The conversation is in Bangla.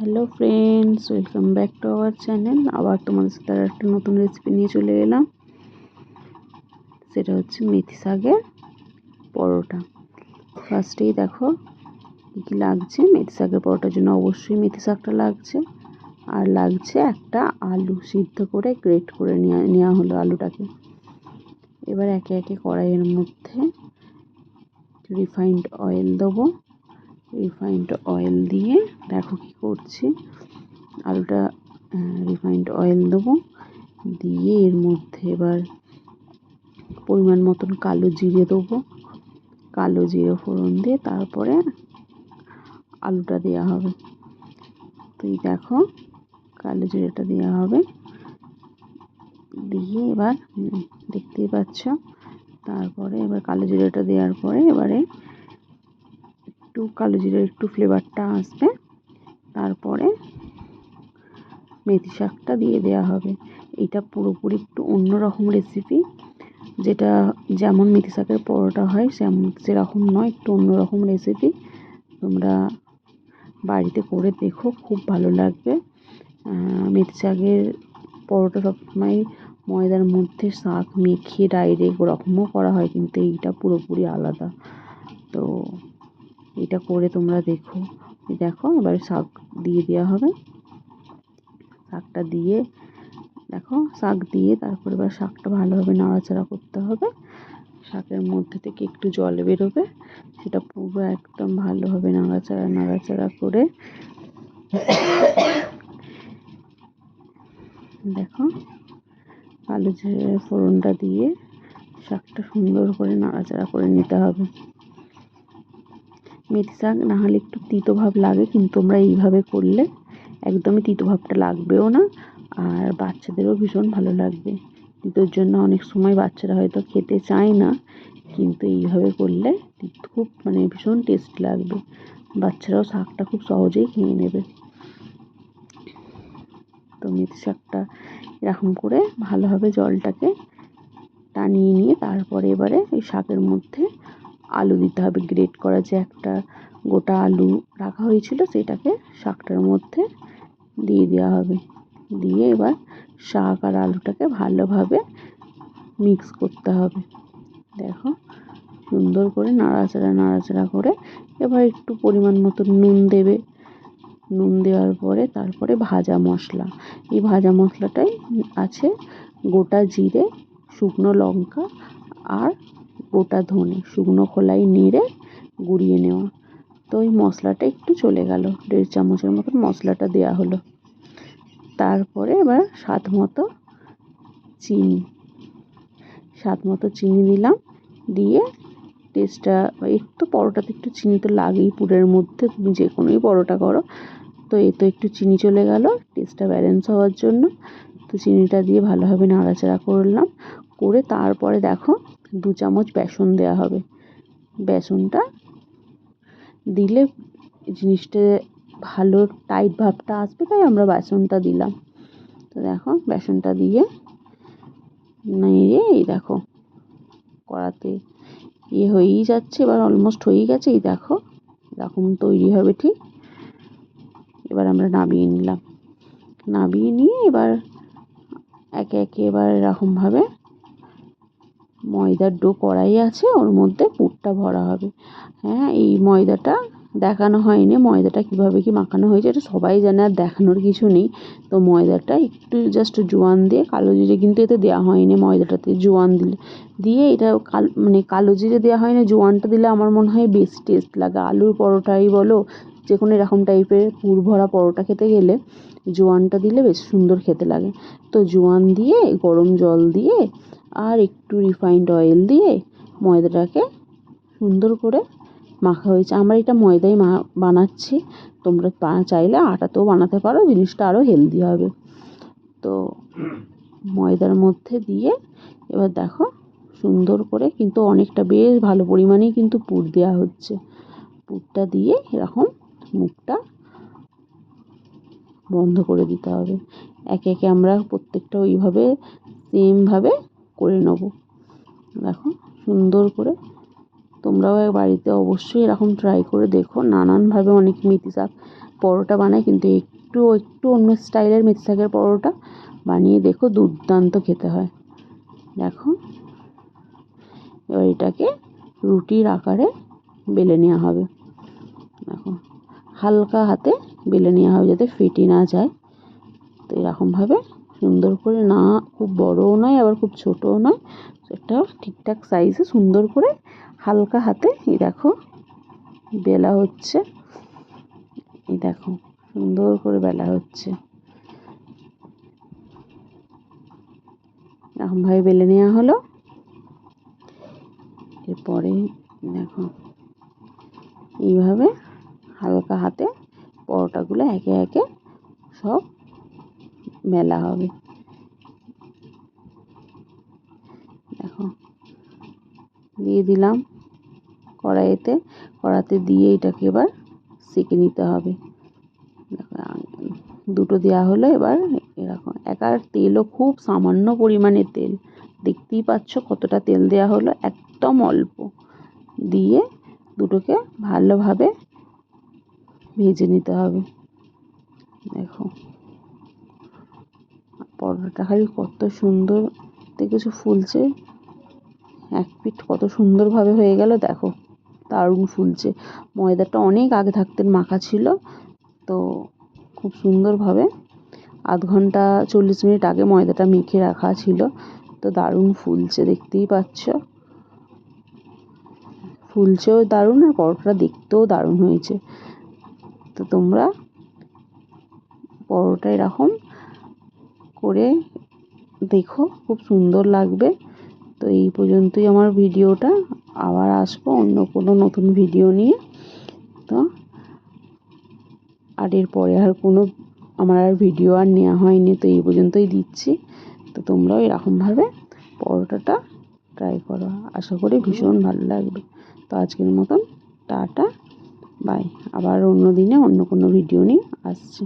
Hello friends, welcome back to our channel. আবার তোমাদের সাথে আর একটা নতুন রেসিপি নিয়ে চলে এলাম। সেটা হচ্ছে মেথি শাকের পরোটা। ফার্স্টেই দেখো, কী কী লাগছে? মেথি শাকের পরোটার জন্য অবশ্যই মেথি শাকটা লাগছে। আর লাগছে একটা আলু সিদ্ধ করে গ্রেট করে নেওয়া নেওয়া হলো আলুটাকে। এবার একে একে কড়াইয়ের মধ্যে রিফাইন্ড অয়েল দেবো। রিফাইন্ড অয়েল দিয়ে দেখো কি করছি। আলুটা রিফাইন্ড অয়েল দেবো। দিয়ে এর মধ্যে এবার পরিমাণ মতন কালো জিরে দেবো। কালো জিরে ফোড়ন দিয়ে তারপরে আলুটা দেওয়া হবে। তো এই দেখো, কালো জিরেটা দেওয়া হবে। দিয়ে এবার, দেখতেই পাচ্ছ, তারপরে এবার কালো জিরেটা দেওয়ার পরে এবারে একটু কালো জিরের একটু ফ্লেভারটা আসবে। তারপরে মেথি শাকটা দিয়ে দেওয়া হবে। এটা পুরোপুরি একটু অন্যরকম রেসিপি যেটা যেমন মেথি শাকের পরোটা হয় সেমন সেরকম নয়, একটু অন্যরকম রেসিপি তোমরা বাড়িতে করে দেখো, খুব ভালো লাগবে। মেথি শাকের পরোটা সবসময় ময়দার মধ্যে শাক মেখে ডাইরেক্ট ওরকমও করা হয়, কিন্তু এইটা পুরোপুরি আলাদা। তো এটা করে তোমরা দেখো। দেখো, এবারে শাক দিয়ে দেওয়া হবে। শাকটা দিয়ে, দেখো, শাক দিয়ে তারপর এবার শাকটা ভালোভাবে নাড়াচাড়া করতে হবে। শাকের মধ্যে থেকে একটু জল বেরোবে। সেটা পুরো একদম ভালোভাবে নাড়াচাড়া নাড়াচাড়া করে দেখো, আলু ফোড়নটা দিয়ে শাকটা সুন্দর করে নাড়াচাড়া করে নিতে হবে। মেথি শাক না হলে একটু তিতো ভাব লাগে, কিন্তু তোমরা এইভাবে করলে একদমই তিতো ভাবটা লাগবেও না, আর বাচ্চাদেরও ভীষণ ভালো লাগবে। তিতোর জন্য অনেক সময় বাচ্চারা হয়তো খেতে চায় না, কিন্তু এইভাবে করলে খুব মানে ভীষণ টেস্ট লাগবে। বাচ্চারাও শাকটা খুব সহজেই খেয়ে নেবে। তো মেথি শাকটা এরকম করে ভালোভাবে জলটাকে টানিয়ে নিয়ে তারপরে এবারে ওই শাকের মধ্যে আলু দিতে হবে গ্রেট করা যে একটা গোটা আলু রাখা হয়েছিল সেটাকে শাকটার মধ্যে দিয়ে দেওয়া হবে। দিয়ে এবার শাক আর আলুটাকে ভালোভাবে মিক্স করতে হবে। দেখো সুন্দর করে নাড়াচাড়া নাড়াচাড়া করে এবার একটু পরিমাণ মতো নুন দেবে। নুন দেওয়ার পরে তারপরে ভাজা মশলা। এই ভাজা মশলাটাই আছে গোটা জিরে, শুকনো লঙ্কা আর গোটা ধনে শুকনো খোলাই নেড়ে গুঁড়িয়ে নেওয়া। তো ওই মশলাটা একটু চলে গেল। দেড় চামচের মতন মশলাটা দেওয়া হলো। তারপরে এবার স্বাদ মতো চিনি। স্বাদ মতো চিনি দিলাম। দিয়ে টেস্টটা একটু পরোটাতে একটু চিনি তো লাগেই, পুরের মধ্যে তুমি যে কোনোই পরোটা করো। তো এ তো একটু চিনি চলে গেল। টেস্টটা ব্যালেন্স হওয়ার জন্য। তো চিনিটা দিয়ে ভালোভাবে নাড়াচাড়া করলাম। করে তারপরে দেখো দু চামচ বেসন দেওয়া হবে। বেসনটা দিলে জিনিসটা ভালো টাইট ভাবটা আসবে, তাই আমরা বেসনটা দিলাম। তো দেখো, বেসনটা দিয়ে নেড়ে এই দেখো, কড়াতে ইয়ে হয়েই যাচ্ছে, এবার অলমোস্ট হয়েই গেছে, এই দেখো, এরকম তৈরি হবে ঠিক। এবার আমরা নামিয়ে নিলাম। নামিয়ে নিয়ে এবার একে একে এবার এরকমভাবে ময়দার ডো কড়াই আছে, ওর মধ্যে পুরটা ভরা হবে। হ্যাঁ এই ময়দাটা দেখানো হয়নি, ময়দাটা কীভাবে কি মাখানো হয়েছে এটা সবাই জানে আর দেখানোর কিছু নেই। তো ময়দাটা একটু জাস্ট জোয়ান দিয়ে, কালো জিরে কিন্তু এতে দেওয়া হয়নি ময়দাটাতে, জোয়ান দিলে। দিয়ে এটা কালো মানে কালো জিরে দেওয়া হয়নি, জোয়ানটা দিলে আমার মনে হয় বেশি টেস্ট লাগে। আলুর পরোটাই বলো যে কোনো এরকম টাইপের পুর ভরা পরোটা খেতে গেলে জোয়ানটা দিলে বেশ সুন্দর খেতে লাগে। তো জোয়ান দিয়ে, গরম জল দিয়ে আর একটু রিফাইন্ড অয়েল দিয়ে ময়দাটাকে সুন্দর করে মাখা হয়েছে। আমরা এটা ময়দাই মা, বানাচ্ছি। তোমরা চাইলে আটাতেও বানাতে পারো, জিনিসটা আরও হেলদি হবে। তো ময়দার মধ্যে দিয়ে এবার দেখো, সুন্দর করে কিন্তু অনেকটা বেশ ভালো পরিমাণেই কিন্তু পুর দেওয়া হচ্ছে। পুরটা দিয়ে এরকম মুখটা বন্ধ করে দিতে হবে। একে একে আমরা প্রত্যেকটা ওইভাবে সেমভাবে করে নেব। দেখো, সুন্দর করে। তোমরাও বাড়িতে অবশ্যই এরকম ট্রাই করে দেখো। নানানভাবে অনেক মেথি শাক পরোটা বানায়, কিন্তু একটু একটু অন্য স্টাইলের মেথি শাকের পরোটা বানিয়ে দেখো, দুর্দান্ত খেতে হয়। দেখো, এবার এটাকে রুটির আকারে বেলে নেওয়া হবে। দেখো, হালকা হাতে বেলে নেওয়া হবে যাতে ফেটে না যায়। তো এরকমভাবে সুন্দর করে না, খুব বড়ও নয়, আবার খুব ছোটও নয়। একটা ঠিকঠাক সাইজে সুন্দর করে হালকা হাতে, এই দেখো, বেলা হচ্ছে। এই দেখো, সুন্দর করে বেলা হচ্ছে। এরকমভাবে বেলে নেওয়া হলো। এরপরে, দেখো, এইভাবে হালকা হাতে পরোটাগুলো একে একে সব মেলা হবে। দেখো, দিয়ে দিলাম কড়াইতে। কড়াতে দিয়ে এটাকে এবার সেঁকে নিতে হবে। দুটো দেওয়া হলো, এবার এরকম। একার তেলও খুব সামান্য পরিমাণে তেল। দেখতেই পাচ্ছ কতটা তেল দেওয়া হলো, একদম অল্প। দিয়ে দুটোকে ভালোভাবে ভেজে নিতে হবে দেখো খালি কত সুন্দর দেখেছ ফুলছে। এক পিঠ কত সুন্দরভাবে হয়ে গেল, দেখো, দারুণ ফুলছে। ময়দাটা অনেক আগে থাকতে মাখা ছিল, তো খুব সুন্দরভাবে। আধ ঘণ্টা চল্লিশ মিনিট আগে ময়দাটা মেখে রাখা ছিল, তো দারুণ ফুলছে, দেখতেই পাচ্ছ। ফুলছেও দারুণ, আর পরোটাটা দেখতেও দারুণ হয়েছে। তো তোমরা পরোটা এরকম করে দেখো, খুব সুন্দর লাগবে। তো এই পর্যন্তই আমার ভিডিওটা। আবার আসব অন্য কোনো নতুন ভিডিও নিয়ে। তো আর এরপরে আর কোনো, আমার আর ভিডিও আর নেওয়া হয়নি, তো এই পর্যন্তই দিচ্ছি। তো তোমরাও এরকমভাবে পরোটাটা ট্রাই করো। আশা করি ভীষণ ভালো লাগবে। তো আজকের মতন, টাটা বাই আবার অন্য দিনে অন্য কোনো ভিডিও নিয়ে আসছি।